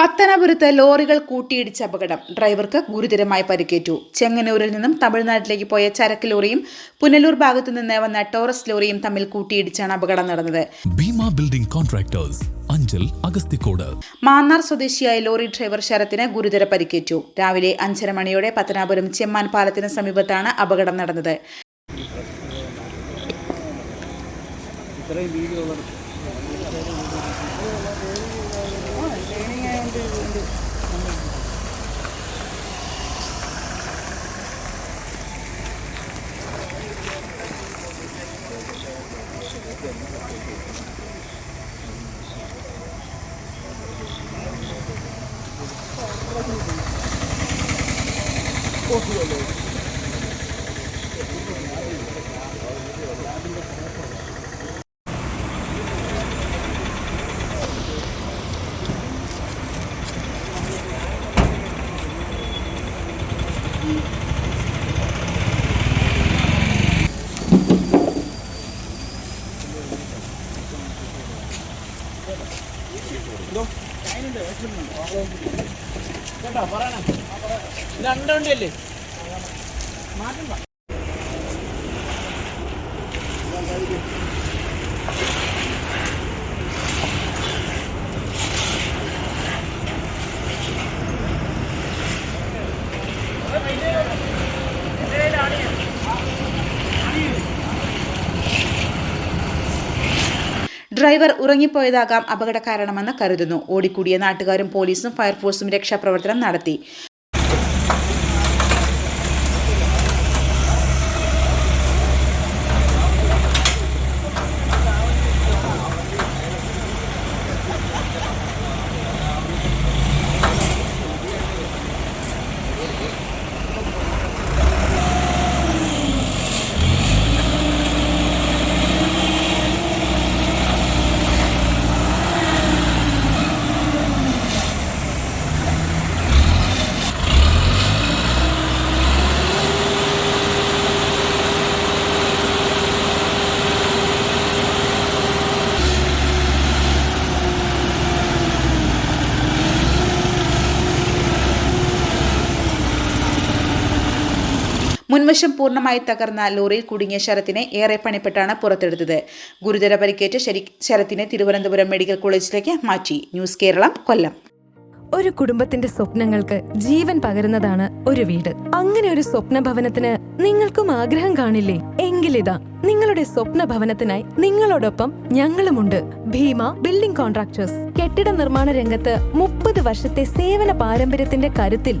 പത്തനാപുരത്ത് ലോറികൾ കൂട്ടിയിടിച്ച അപകടം ഡ്രൈവർക്ക് ഗുരുതരമായി പരിക്കേറ്റു. ചെങ്ങന്നൂരിൽ നിന്നും തമിഴ്നാട്ടിലേക്ക് പോയ ചരക്ക് ലോറിയും പുനലൂർ ഭാഗത്തു നിന്ന് വന്ന ടോറസ് ലോറിയും തമ്മിൽ കൂട്ടിയിടിച്ചാണ് അപകടം നടന്നത്. Bhima building contractors Anchal Agasthikode. Mannar സ്വദേശിയായ ലോറി ഡ്രൈവർ ശരത്തിന് ഗുരുതര പരിക്കേറ്റു. രാവിലെ അഞ്ചര മണിയോടെ പത്തനാപുരം ചെമ്മാൻ പാലത്തിന് സമീപത്താണ് അപകടം നടന്നത്. Oturuyorlar. കേട്ടോ പറയണേ രണ്ട് വണ്ടിയല്ലേ ഡ്രൈവർ ഉറങ്ങിപ്പോയതാകാം അപകട കാരണമെന്ന് കരുതുന്നു. ഓടിക്കൂടിയ നാട്ടുകാരും പോലീസും ഫയർഫോഴ്സും രക്ഷാപ്രവർത്തനം നടത്തി. മുൻവശം പൂർണമായി തകർന്ന ലോറിയിൽ കുടുങ്ങിയ ശരത്തിനെ ഏറെ പണിപ്പെട്ടാണ് പുറത്തെടുത്തത്. ഗുരുതര പരിക്കേറ്റ ശരത്തിനെ തിരുവനന്തപുരം മെഡിക്കൽ കോളേജിലേക്ക് മാറ്റി. ന്യൂസ് കേരളം കൊല്ലം. ഒരു കുടുംബത്തിന്റെ സ്വപ്നങ്ങൾക്ക് ജീവൻ പകരുന്നതാണ് ഒരു വീട്. അങ്ങനെ ഒരു സ്വപ്ന ഭവനത്തിന് നിങ്ങൾക്കും ആഗ്രഹം കാണില്ലേ? എങ്കിലിതാ നിങ്ങളുടെ സ്വപ്ന ഭവനത്തിനായി നിങ്ങളോടൊപ്പം ഞങ്ങളുമുണ്ട്. Bhima building contractors. കെട്ടിട നിർമ്മാണ രംഗത്ത് മുപ്പത് വർഷത്തെ സേവന പാരമ്പര്യത്തിന്റെ കരുത്തിൽ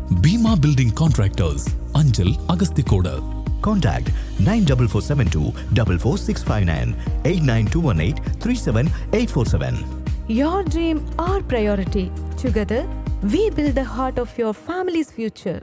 Bheema building contractors Anchal Agasthikode Contact 94472 44659 89218 37847. Your dream, our priority. Together, we build the heart of your family's future.